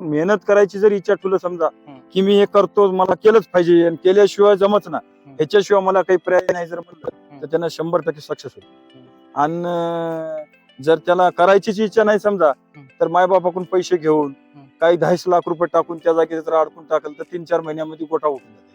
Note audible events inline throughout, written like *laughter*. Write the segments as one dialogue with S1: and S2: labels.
S1: मेहनत करायची जर इच्छा ठेवलं समजा. की मी हे करतो मला केलंच पाहिजे आणि केल्याशिवाय जमच ना. ह्याच्याशिवाय मला काही पर्याय नाही जर म्हणलं. तर त्यांना शंभर टक्के सक्सेस होईल. आणि जर त्याला करायचीच इच्छा नाही समजा. तर मायबापाकडून पैसे घेऊन. काही दहाच लाख रुपये टाकून त्या जागी जर अडकून टाकलं तर तीन चार महिन्यामध्ये गोठा उठून जाते.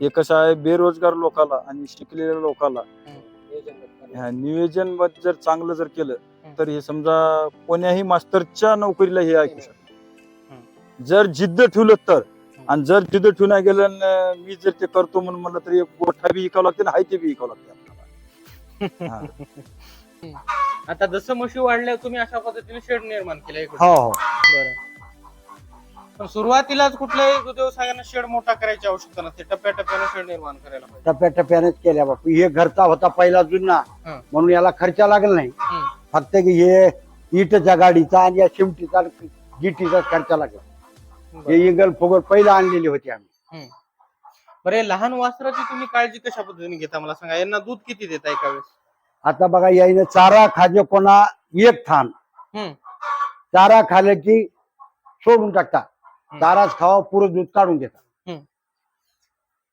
S1: हे कसं आहे बेरोजगार लोकाला आणि शिकलेल्या लोकाला ह्या नियोजनमध्ये जर चांगलं जर केलं तर हे समजा कोण्याही मास्तरच्या नोकरीला हे ऐकू शकत जर जिद्द ठेवलं तर. आणि जर जिद्द ठेवून गेलं न मी जर ते करतो म्हणून म्हणलं तर एक गोठा बी विकावं लागते हाय ते बी विकावं लागते आपल्याला. हा. *laughs*
S2: आता जसं म्हशी वाढल्या तुम्ही अशा पद्धतीने शेड निर्माण केलं इकडे.
S3: हो हो.
S2: बरं. पण सुरुवातीलाच कुठल्याही व्यवसायानं शेड मोठा करायची आवश्यकता नसते. टप्प्याटप्प्याने शेड निर्माण करायला पाहिजे.
S3: टप्प्याटप्प्यानेच केल्या बापू. हे घरचा होता पहिला जुना
S2: हं.
S3: म्हणून याला खर्च लागला नाही. फक्त की हे इटच्या गाडीचा आणि या शिमटीचा गिटीचा खर्च लागला. हे
S2: बरं.
S3: इगल फुगल पहिला आणलेली होती आम्ही
S2: हम्म. बरं हे लहान वासराची तुम्ही काळजी कशा पद्धतीने घेता मला सांगा यांना दूध किती देता एका वेळेस
S3: आता बघा याईनं चारा खाजे कोणा एक थान
S2: हम्म.
S3: चारा खाल्लं की सोडून टाकता. चाराच खावा पुरं दूध काढून देतात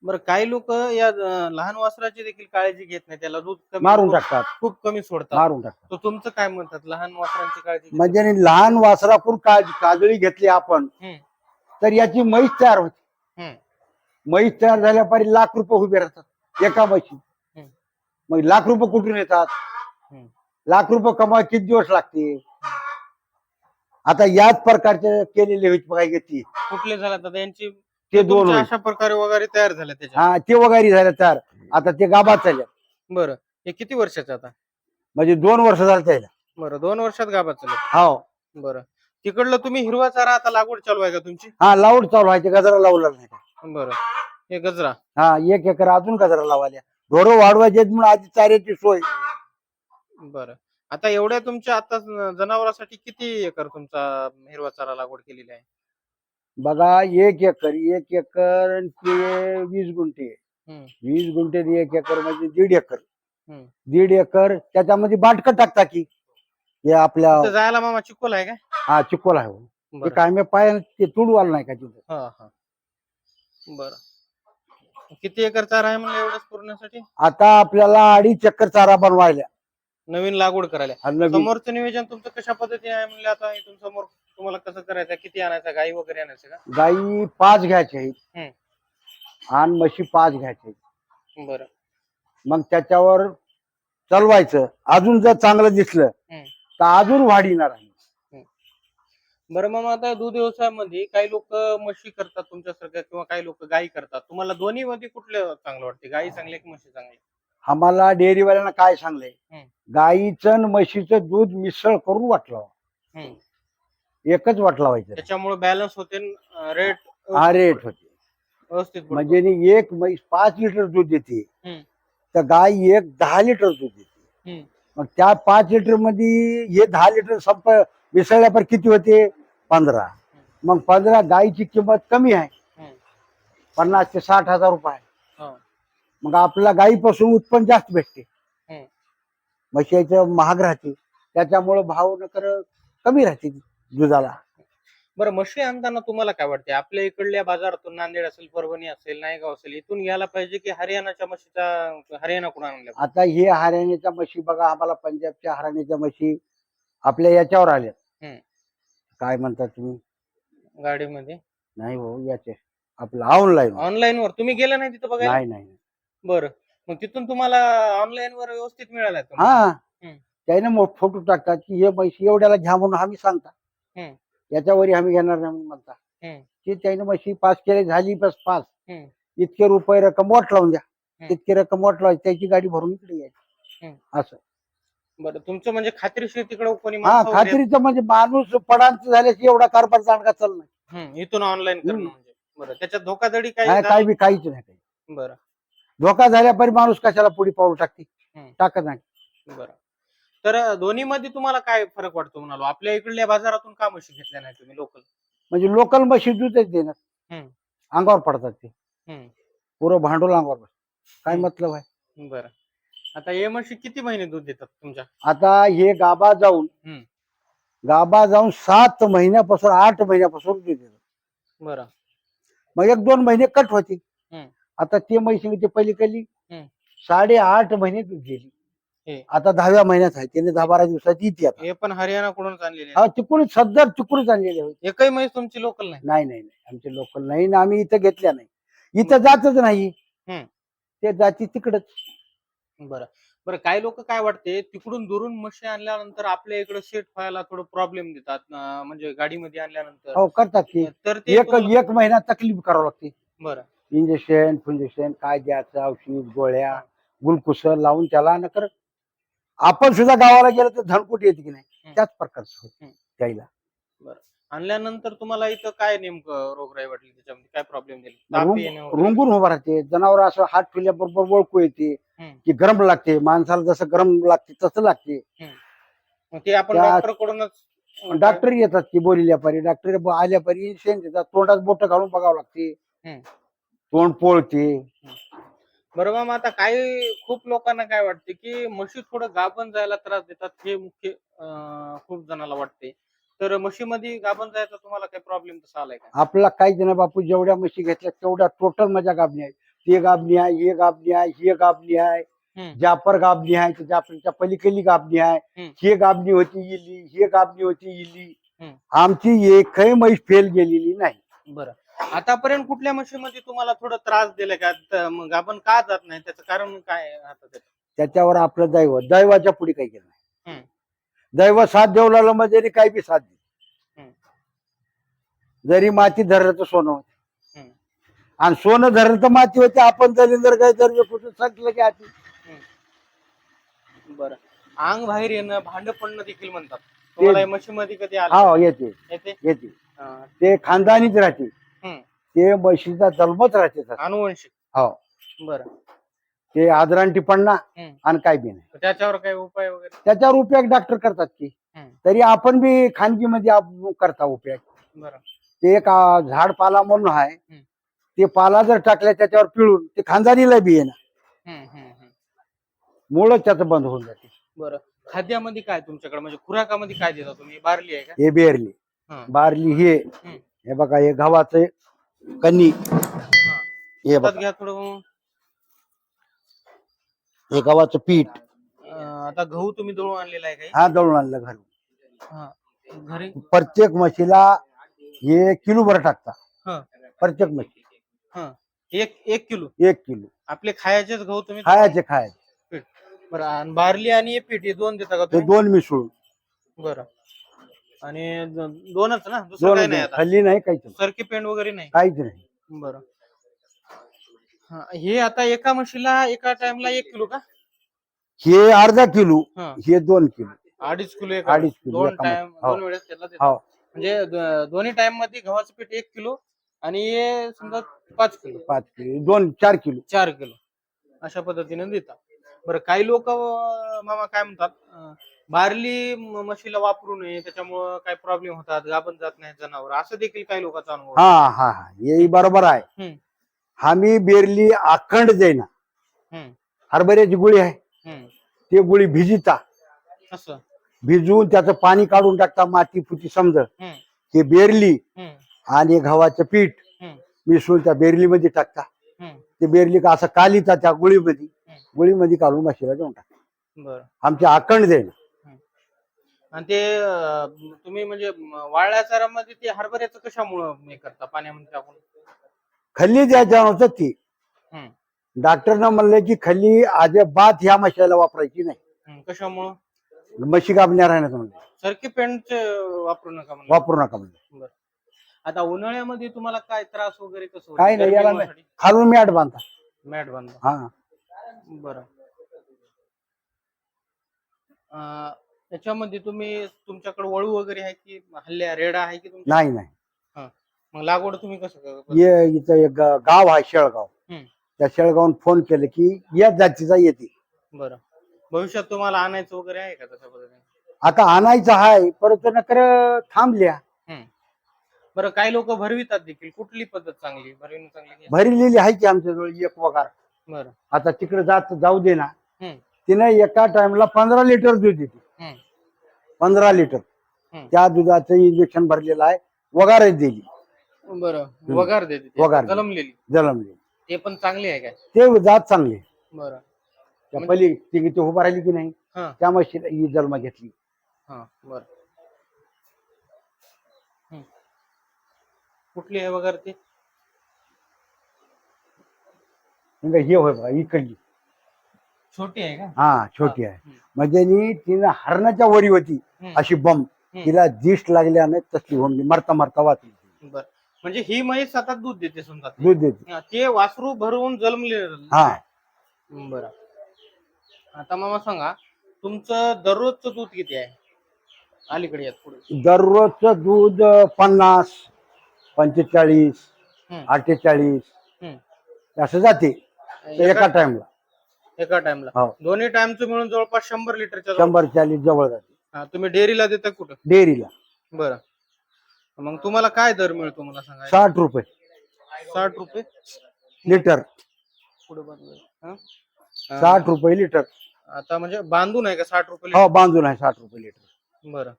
S2: बरं काही लोक या अं, लहान वासराची देखील काळजी घेत नाही त्याला दूध कमी
S3: मारून टाकतात
S2: खूप कमी सोडतात
S3: मारून टाकतात
S2: तर तुमचं काय म्हणतात लहान वासरांची काळजी घेता?
S3: म्हणजे आणि लहान वासराकून काळजी काजळी घेतली आपण
S2: हम्म.
S3: तर याची म्हैस तयार होते. म्हैस तयार झाल्यापारी लाख रुपये उभे राहतात एका म्हशी. मग लाख रुपये कुठून येतात. लाख रुपये कमाय किती दिवस लागते? आता याच प्रकारचे केलेले होते बघा ती
S2: कुठले झाले आता? यांची
S3: ते दोन
S2: अशा प्रकारे वगैरे तयार झाल्या त्याच्या.
S3: हा ते वगैरे झाले तयार. आता ते गाभात झाले
S2: बरं. हे किती वर्षाचे आता?
S3: म्हणजे दोन वर्ष झाले त्याला.
S2: बरं दोन वर्षात गाभा चालत
S3: हो.
S2: बरं. तिकडलं तुम्ही हिरवा चारा आता लागवड चालू आहे का तुमची?
S3: हा लावड चालू आहे ते गजरा लावला नाही का?
S2: बरं. हे गजरा.
S3: हा एक एकर अजून गजरा लावाल्या ढोरं वाढवायचे आहेत म्हणून आधी चाऱ्याची सोय.
S2: बरं. आता एवढ्या तुमच्या आता जनावरांसाठी किती एकर तुमचा हिरवा चारा लागवड केलेली आहे?
S3: बघा एक एकर एक एकर आणि ते वीस गुंठे.
S2: हम्म.
S3: वीस गुंठे आणि एक एकर म्हणजे दीड एकर.
S2: हम्म.
S3: दीड एकर त्याच्यामध्ये बाटक टाकता की? हे आपल्या
S2: तिथं जायला मामा चिकोल आहे काय?
S3: हा चिकोल आहे हो. ते
S2: बरं.
S3: काय मी पाय ते तुडवाल नाही का तिथं?
S2: हा हा. बरं. किती एकर चारा आहे म्हणलं एवढंच पुरण्यासाठी
S3: आता आपल्याला अडीच एकर चारा बनवायला.
S2: नवीन लागवड करायला.
S3: आणि नवीन-
S2: समोरचं नियोजन तुमचं कशा पद्धतीने आहे म्हणले आता इथून समोर तुम्हाला कसं करायचं किती आणायचं गाई वगैरे आणायचं का?
S3: गाई पाच घ्यायच्या आहेत.
S2: हम्म.
S3: आणि म्हशी पाच घ्यायच्या आहेत.
S2: बरं.
S3: मग त्याच्यावर चालवायचं. अजून जर चांगलं दिसलं. तर अजून वाढीणार आहे.
S2: बरं मग आता दूध व्यवसायामध्ये काही लोक म्हशी करतात तुमच्यासारख्या किंवा काही लोक गाई करतात. तुम्हाला दोन्ही मध्ये कुठलं चांगलं वाटते? गाई चांगली की म्हशी चांगली?
S3: आम्हाला डेअरीवाल्यांना काय सांगलंय
S2: हम्म.
S3: गाईचं आणि म्हशीचं दूध मिसळ करून वाटलं
S2: हम्म.
S3: एकच वाटला व्हायचं.
S2: त्याच्यामुळे बॅलन्स होते रेट
S3: हा रेट होते.
S2: व्यवस्थित पडतो.
S3: म्हणजे नी एक म्हैस पाच लिटर दूध देते.
S2: हम्म.
S3: तर गाय एक दहा लिटर दूध देते.
S2: हम्म.
S3: मग त्या पाच लिटरमध्ये हे दहा लिटर संप मिसळल्यापर किती होते पंधरा मग पंधरा गायची किंमत कमी आहे. पन्नास ते साठ हजार रुपये.
S2: हा.
S3: मग आपल्या गायीपासून उत्पन्न जास्त भेटते. म्हशीचं महाग राहते त्याच्यामुळं भाव नकर कमी राहते दुधाला
S2: बरं म्हशी आणताना तुम्हाला काय वाटते आपल्या इकडल्या बाजारातून नांदेड असेल परभणी असेल नायगाव असेल इथून घ्यायला पाहिजे की हरियाणाच्या म्हशीचा हरियाणाकडून आणल्या
S3: आता हे हरियाणाच्या म्हशी बघा आम्हाला पंजाबच्या हरियाणाच्या म्हशी आपल्या याच्यावर आल्या
S2: हम्म.
S3: काय म्हणतात तुम्ही?
S2: गाडीमध्ये?
S3: नाही हो याचे. आपलं ऑनलाईन
S2: ऑनलाईन वर. तुम्ही गेला नाही तिथं बघायला?
S3: नाही नाही.
S2: बरं. मग तिथून तुम्हाला ऑनलाईन वर व्यवस्थित मिळालाय तो?
S3: हा. त्याने फोटो टाकतात की हे म्हशी एवढ्याला घ्या म्हणून आम्ही सांगता.
S2: हम्म.
S3: याच्यावरही आम्ही घेणार नाही म्हणून म्हणता. की त्याने म्हशी पास केले झाली बस पास. इतके रुपये रक्कम वाट लावून द्या. इतकी रक्कम वाट लावायची त्याची गाडी भरून इकडे यायची. असं
S2: बरं तुमचं म्हणजे खात्रीशीर तिकडे कोणी
S3: हा खात्रीचं म्हणजे माणूस पडांचं झाल्याची एवढा कारभार जाणका चालणार
S2: हम्म, इथून ऑनलाईन करणं. म्हणजे बरं त्याच्यात धोकाधडी
S3: काय? काय बी काहीच नाही काही
S2: बरं
S3: धोका झाल्यापरी माणूस कशाला पुढे पाऊल टाकते. टाकत नाही
S2: बरं तर दोन्ही मध्ये तुम्हाला काय फरक वाटतो म्हणालो आपल्या इकडल्या बाजारातून का म्हशी घेतल्या नाही तुम्ही लोकल
S3: म्हणजे लोकल म्हशी दूधच देणार
S2: हम्म.
S3: अंगावर पडतात ते पुरं भांडवल अंगावर बसतं. काय. मतलब आहे
S2: बरं आता हे म्हशी किती महिने दूध देतात तुमच्या
S3: आता हे गाबा जाऊन
S2: हम्म.
S3: गाबा जाऊन सात महिन्यापासून आठ महिन्यापासून दूध देतात
S2: बरं
S3: मग एक दोन महिने कट होते
S2: हम्म.
S3: आता ते म्हैशी ते पलीकडली
S2: हम्म.
S3: साडेआठ महिने दूध गेली
S2: हे.
S3: आता दहाव्या महिन्यात आहे. त्याने दहा बारा दिवसात येते आता.
S2: हे पण हरियाणा कडून आणलेले
S3: हा तिकडून सध्या तिकडून आणलेले होते
S2: एकही म्हैस तुमची लोकल नाही?
S3: नाही नाही नाही. आमचे लोकल नाही ना आम्ही इथं घेतल्या नाही. इथं जातच नाही.
S2: हम्म.
S3: ते जाती तिकडच.
S2: बरं. बरं काही लोक काय वाटते तिकडून दुरून म्हशी आणल्यानंतर आपल्या इकडे सेट व्हायला थोडं प्रॉब्लेम देतात अं, म्हणजे गाडीमध्ये आणल्यानंतर.
S3: हो करतात की.
S2: तर ते
S3: एक
S2: तुम्हाला-
S3: एक महिना तकलीफ करावं लागते.
S2: बरं.
S3: इंजेक्शन फुंजेक्शन काय द्यायचं औषध गोळ्या गुलकुस लावून त्याला न कर आपण सुद्धा गावाला गेलो तर धनकुट येते की नाही. त्याच प्रकारचं होतं. त्याला
S2: आणल्यानंतर तुम्हाला इथं काय नेमकं रोगराई वाटली त्याच्यामध्ये? काय प्रॉब्लेम दिले?
S3: रुंगून उभा राहते. जनावर असं हात ठेवल्याबरोबर ओळखू येते. की गरम लागते. माणसाला जसं गरम लागते तसं लागते.
S2: ते आपण डॉक्टर कडूनच
S3: डॉक्टर येतात की बोलिल्या पारी. डॉक्टर आल्या पारी इंजेक्शन देतात. तोंडात बोट घालून बघावं लागते. तोंड पोळते.
S2: बरोबर मग आता काही खूप लोकांना काय वाटते की म्हशी थोडं गाभण जायला त्रास देतात हे मुख्य अं, खूप जणाला वाटते. तर म्हशीमध्ये गाभण जायचा तुम्हाला काही प्रॉब्लेम तसा आलाय का?
S3: आपला काही जण बापू जेवढ्या म्हशी घेतल्या तेवढ्या टोटल माझ्या गाबणी आहे. ते गाबणी आहे हे गाबणी आहे हे गाबणी आहे.
S2: हम्म.
S3: जापर गाबणी आहे त्या जाफरच्या पलीकडली गाबणी आहे.
S2: हम्म.
S3: हे गाबणी होती इली हे गाबणी होती इली.
S2: हम्म.
S3: आमची एकही म्हैस फेल गेलेली नाही.
S2: बरं. आतापर्यंत कुठल्या म्हशीमध्ये तुम्हाला थोडं त्रास दिला का? त- मग गाभण का जात नाही? त्याचं कारण काय आहे आता त्याचं?
S3: त्याच्यावर आपलं दैव दैवाच्या पुढे काही केलं नाही. दैव साथ देवला म्हणजे काही बी साथ दे
S2: हम्म.
S3: जरी माती धरलं तर सोनं होते.
S2: हम्म.
S3: आणि सोनं धरलं तर माती होते. आपण जरी जर काही जर कुठं सांगितलं की आती
S2: बरं. अंग बाहेर येणं भांड पडणं देखील म्हणतात. तुम्हाला या म्हशीमध्ये कधी आलं?
S3: हा येते.
S2: येते?
S3: येते. ते खानदानीच राहते. ते म्हशीचा जन्मच राहते तसा.
S2: अनुवंशिक.
S3: हो.
S2: बरं.
S3: ते आदरांटी पडणं
S2: हम्म.
S3: आणि काय बी नाही.
S2: तर त्याच्यावर काही उपाय वगैरे?
S3: त्याच्यावर उपयोग डॉक्टर करतात की.
S2: हम्म.
S3: तरी आपण बी खानगीमध्ये आप- करता उपयोग.
S2: बरं.
S3: ते एक आ, झाड पाला म्हणून आहे.
S2: हम्म.
S3: ते पाला जर टाकल्या त्याच्यावर पिळून ते खानदानीला बी येणार
S2: हम्म, हम्म, हम्म.
S3: मुळच त्याचं बंद होऊन जाते.
S2: बरं. खाद्यामध्ये काय तुमच्याकडे? म्हणजे खुराकामध्ये काय देता तुम्ही? बारली आहे का?
S3: हे बेरली.
S2: हा.
S3: बारली हे
S2: हम्म.
S3: हे बघा हे गव्हाचं कन्नी. हे.
S2: हातात
S3: बघा.
S2: घ्या थोडं
S3: हे गव्हाचं पीठ.
S2: अं, आता गहू तुम्ही दळून आणलेला आहे काही?
S3: हा दळून आणलं घरून.
S2: हा. घरी?
S3: प्रत्येक म्हशीला हे किलो भर टाकता
S2: हा.
S3: प्रत्येक म्हशी.
S2: हा. एक एक किलो?
S3: एक किलो.
S2: आपले खायचेच गहू तुम्ही
S3: खायचे खायचे.
S2: पीठ. बरं आणि बारली आणि हे पीठ हे दोन देता का
S3: ते
S2: तुम्ही?
S3: दोन मिसळून.
S2: बरं. आणि द- दोनच ना? दुसरं
S3: दोन
S2: काही नाही आता.
S3: खाल्ली नाही काहीच नाही.
S2: सरकी पेंट वगैरे नाही?
S3: काहीच नाही.
S2: बरं. हा, हे आता एका म्हशीला एका टाइमला एक किलो का?
S3: हे अर्धा किलो
S2: हा.
S3: हे दोन किलो.
S2: अडीच किलो एक
S3: अडीच किलो
S2: दोन
S3: एका टाइममध्ये. हो.
S2: दोन वेळेस त्याला देता.
S3: हो.
S2: म्हणजे द- दोन्ही टाइममध्ये गव्हाचं पीठ एक किलो आणि हे समजा पाच किलो.
S3: पाच किलो. दोन चार किलो.
S2: चार किलो. अशा पद्धतीने देतात. बरं काही लोक मामा काय म्हणतात? अं, बारली म्हशीला वापरू नये त्याच्यामुळं काही प्रॉब्लेम होतात गाभण जात नाही जनावर. असं देखील काही लोकांचा अनुभव.
S3: हा हा हा. हे बरोबर आहे.
S2: हम्म.
S3: आम्ही बेरली अखंड
S2: हम्म,
S3: हरभऱ्याची गुळी आहे.
S2: हम्म.
S3: ते गुळी भिजिता.
S2: असं.
S3: भिजवून त्याचं पाणी काढून टाकता माती पुती समज.
S2: हम्म,
S3: हे बेरली
S2: हम्म,
S3: आणि गव्हाचं पीठ
S2: हम्म,
S3: मिसळून त्या बेरलीमध्ये टाकता.
S2: हम्म.
S3: ते बेरली का असं कालिता त्या गुळीमध्ये. गुळीमध्ये काढून म्हशीला देऊन टाकता.
S2: बरं.
S3: आमचे अखंड देणं
S2: आणि ते अं, तुम्ही म्हणजे वाळल्या चारामध्ये ते हरभऱ्याचं कशामुळं हे करता? पाण्यामध्ये टाकून?
S3: खल्ली द्यायच्या नव्हतं ती.
S2: हम्म,
S3: डॉक्टरनं म्हणलं की खल्ली अजिबात ह्या म्हशीला वापरायची नाही.
S2: कशामुळं?
S3: म्हशी गाबण्या राहण्यात म्हणलं.
S2: सरकी पेंट वापरू नका म्हणलं.
S3: वापरू नका म्हणलं.
S2: आता उन्हाळ्यामध्ये तुम्हाला काय त्रास वगैरे कसं होतं?
S3: काही नाही, याला नाही. खालून मॅट बांधता
S2: मॅट बांधा.
S3: हा.
S2: बरं. अं, त्याच्यामध्ये तुम्ही तुमच्याकडे वळू वगैरे आहे की हल्ल्या रेडा आहे की तुमच्या
S3: नाही नाही.
S2: मग लागवड तुम्ही कसं करता?
S3: ये इथं एक गा- गाव आहे शेळगाव.
S2: हम्म.
S3: त्या शेळगावून फोन केलं की या जातीचा येते.
S2: बरं. भविष्यात तुम्हाला आणायचं वगैरे आहे का तशा पद्धतीने?
S3: आता आणायचं आहे परंतु नकर थांबल्या.
S2: बरं काही लोक भरवितात देखील. कुठली पद्धत चांगली? भरविणं चांगली
S3: भरलेली आहे की आमच्याजवळ एक वगार.
S2: बरं.
S3: आता तिकडे जात जाऊ दे ना.
S2: हम्म.
S3: तिने एका टाइमला पंधरा लिटर दूध देते. पंधरा लिटर.
S2: हम्म.
S3: त्या दुधाचं इंजेक्शन भरलेलं आहे. वगारच दिली.
S2: बरं. वगार देते ते.
S3: वगार देते.
S2: जलमलेली.
S3: जलमली
S2: ते पण चांगली आहे काय
S3: ते जात चांगले.
S2: बरं.
S3: त्या पली ती ती उभं राहिली की नाही
S2: हा.
S3: त्या म्हशीला ही जन्म घेतली.
S2: हा बर. कुठली आहे वगैरे ते?
S3: म्हणजे हे होय बघा इकडली.
S2: छोटी आहे का
S3: हा छोटी आहे. म्हणजे नी तिनं हरणाच्या वरी होती. अशी बम तिला दिष्ट लागल्याने तसली होऊन. मरता मरता वाचली.
S2: बर म्हणजे ही म्हैस आता दूध देते समजा.
S3: दूध देते
S2: ते वासरू भरवून जन्मले
S3: हा
S2: बर आता मामा सांगा तुमचं दररोजचं दूध किती आहे अलीकडे पुढे
S3: दररोजचं दूध पन्नास पंचेचाळीस. अठ्ठेचाळीस. असं जाते एका
S2: एका
S3: टाइमला
S2: एका टाइमला
S3: हो.
S2: दोन्ही टाइमचं मिळून जवळपास शंभर लिटरच्या जवळ.
S3: शंभर चाळीस जवळ जाते.
S2: हा, तुम्ही डेअरीला देता कुठं?
S3: डेअरीला.
S2: बरं. मग तुम्हाला काय दर मिळतो मला सांगा
S3: साठ रुपये.
S2: साठ रुपये?
S3: लिटर.
S2: पुढे. हा?
S3: साठ रुपये लिटर.
S2: आता म्हणजे बांधून आहे का साठ रुपये
S3: हो बांधून आहे साठ रुपये लिटर.
S2: लिटर बरं.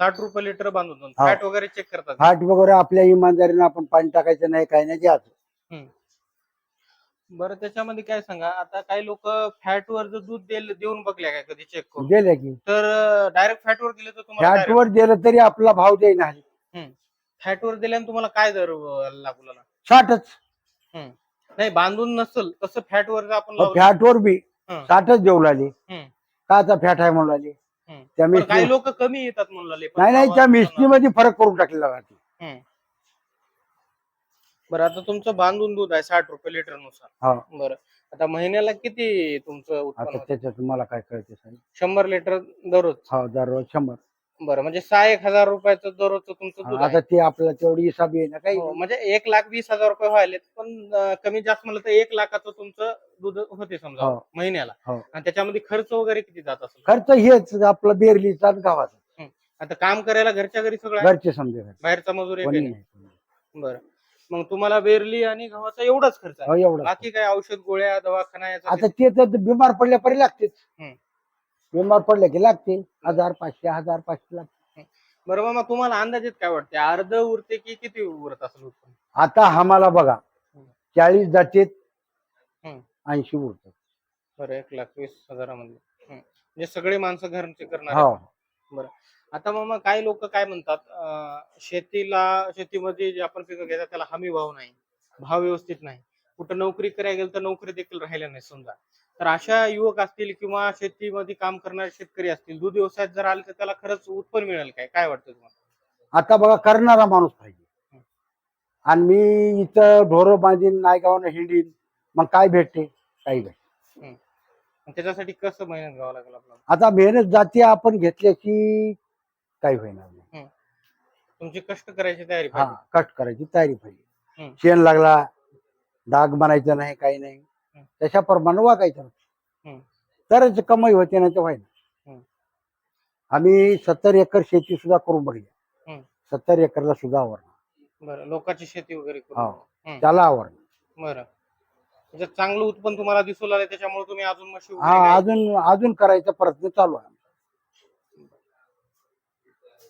S2: साठ रुपये लिटर बांधून.
S3: हो.
S2: फॅट वगैरे चेक करतात
S3: फाट वगैरे आपल्या इमानदारीनं आपण पाणी टाकायचं नाही काही नाही
S2: हम्म. बरं त्याच्यामध्ये काय सांगा? आता काही लोक फॅट वर जर दूध देल- देऊन बघल्या काय कधी चेक करून?
S3: गेले की.
S2: तर डायरेक्ट फॅट वर दिले तर तुम्हाला
S3: फॅट वर दिलं तरी आपला भाव देईना
S2: फॅट वर दिल्याने तुम्हाला काय दर अं, लागू लागला
S3: साठच.
S2: नाही बांधून नसल तसं फॅट वर जर आपण लावलं-
S3: फॅट वर बी
S2: हं.
S3: साठच देऊ लागले.
S2: हम्म.
S3: काचा फॅट आहे म्हणून लागले. त्या
S2: पण
S3: मिस्त्री
S2: काही लोक कमी येतात म्हणून लागले. पण
S3: नाही नाही त्या
S2: बाबा-
S3: मिस्त्रीमध्ये फरक करून टाकलेला राहते.
S2: बरं आता तुमचं बांधून दूध आहे साठ रुपये लिटरनुसार
S3: हा.
S2: बरं आता महिन्याला किती तुमचं उत्पन्न
S3: आता
S2: होतं?
S3: त्याच्यात मला काय कळते साहेब?
S2: शंभर लिटर दररोज?
S3: हो दररोज शंभर.
S2: बरं म्हणजे सहा एक हजार रुपयाचं दररोजचं तुमचं दूध
S3: आता. ते आपल्याला तेवढी हिसाब आहे ना काही?
S2: हो, म्हणजे एक लाख वीस हजार रुपये व्हायले पण अं, कमी जास्त म्हणलं तर एक लाखाचं तुमचं दूध होते समजा
S3: हो.
S2: महिन्याला.
S3: हो.
S2: आणि त्याच्यामध्ये खर्च वगैरे किती जात असेल?
S3: खर्च हेच आपलं बेरलीचा आणि गावाचा
S2: आता काम करायला घरच्या घरी सगळं आहे?
S3: घरचे समजे
S2: बाहेरचा मजूर
S3: कोणी? नाही.
S2: बरं. मग तुम्हाला बेरली आणि गव्हाचा एवढाच खर्च आहे.
S3: हो एवढं
S2: बाकी काय औषध गोळ्या दवाखाना याचा
S3: आता ते तर बिमार पडल्या परी लागतेच
S2: हम्म.
S3: बिमार पडले की लागते हजार पाचशे हजार पाचशे लागते
S2: बरं मामा तुम्हाला अंदाजित काय वाटते अर्ध उरते की किती उरत असेल उत्पन्न?
S3: आता आम्हाला बघा
S2: हम्म.
S3: चाळीस जातीत
S2: हम्म.
S3: ऐंशी उरतात.
S2: बरं एक लाख वीस हजारामध्ये. म्हणजे सगळे माणसं घरचे करणार
S3: हो.
S2: बरं. आता मामा काही लोक काय म्हणतात अं, शेतीला शेतीमध्ये जे आपण पिकं घेतात त्याला हमी भाव नाही भाव व्यवस्थित नाही. कुठं नोकरी करायला गेलं तर नोकरी देखील राहिल्या नाही समजा. तर अशा युवक असतील किंवा शेतीमध्ये काम करणारे शेतकरी असतील दूध व्यवसायात जर आले तर त्याला खरंच उत्पन्न मिळेल काय? काय वाटतं तुम्हाला?
S3: आता बघा करणारा माणूस पाहिजे. आणि मी इथं ढोरं बांधीन नायगावनं हिंडीन मग काय भेटते? काही भेटते.
S2: आणि त्याच्यासाठी कसं मेहनत घ्यावं लागेल आपल्याला?
S3: आता मेहनत जाती आपण घेतल्याची काही होईना नाही
S2: तुमची कष्ट करायची तयारी
S3: हा
S2: पाहिजे.
S3: कष्ट करायची तयारी पाहिजे.
S2: हम्म.
S3: शेण लागला डाग बनायचं नाही काही नाही. त्याच्याप्रमाणे वागायचं.
S2: हम्म.
S3: तरच कमाई होते ना ते
S2: हम्म.
S3: आम्ही सत्तर एकर शेती सुद्धा करून बघली
S2: हम्म.
S3: सत्तर एकरला सुद्धा आवडणार
S2: बरं लोकांची शेती वगैरे करून.
S3: हो.
S2: हम्म.
S3: त्याला आवडणार
S2: बरं. त्याच्यात चांगलं उत्पन्न तुम्हाला दिसू लागलं त्याच्यामुळे तुम्ही अजून वगैरे
S3: हा अजून अजून करायचा प्रयत्न चालू आहे.